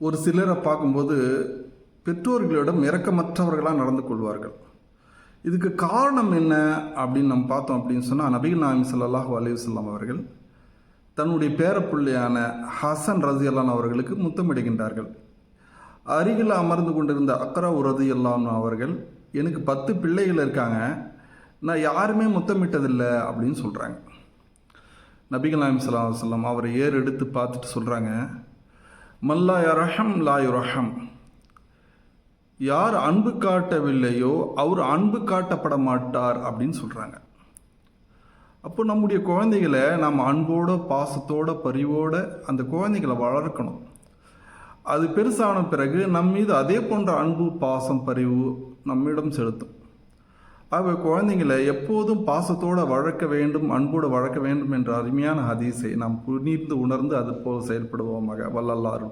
ஒரு சிலரை பார்க்கும்போது பெற்றோர்களிடம் இறக்கமற்றவர்களாக நடந்து கொள்வார்கள். இதுக்கு காரணம் என்ன அப்படின்னு நம்ம பார்த்தோம் அப்படின்னு சொன்னால் நபிகள் நாயம் ஸல்லல்லாஹு அலிவசல்லாம் அவர்கள் தன்னுடைய பேரப்பிள்ளையான ஹசன் ரசியல்லான் அவர்களுக்கு முத்தமிடுகின்றார்கள். அருகில் அமர்ந்து கொண்டிருந்த அக்ரா உரதி அல்லான் அவர்கள் எனக்கு பத்து பிள்ளைகள் இருக்காங்க நான் யாருமே முத்தமிட்டதில்லை அப்படின்னு சொல்கிறாங்க நபிகள் நாயம் ஸல்லல்லாஹு சொல்லம் அவரை ஏறு எடுத்து பார்த்துட்டு சொல்கிறாங்க மல்லா யரஹம் லா யுரஹம். யார் அன்பு காட்டவில்லையோ அவர் அன்பு காட்டப்பட மாட்டார் அப்படின்னு சொல்கிறாங்க அப்போ நம்முடைய குழந்தைகளை நாம் அன்போட பாசத்தோட பரிவோட அந்த குழந்தைகளை வளர்க்கணும். அது பெருசான பிறகு நம் மீது அதே போன்ற அன்பு பாசம் பரிவு நம்மிடம் செலுத்தும். ஆகவே குழந்தைங்களை எப்போதும் பாசத்தோடு வளர்க்க வேண்டும் அன்போடு வளர்க்க வேண்டும் என்ற அருமையான ஹதீஸை நாம் புரிந்து உணர்ந்து அது போல் செயல்படுவோமாக. வல்லல்லார்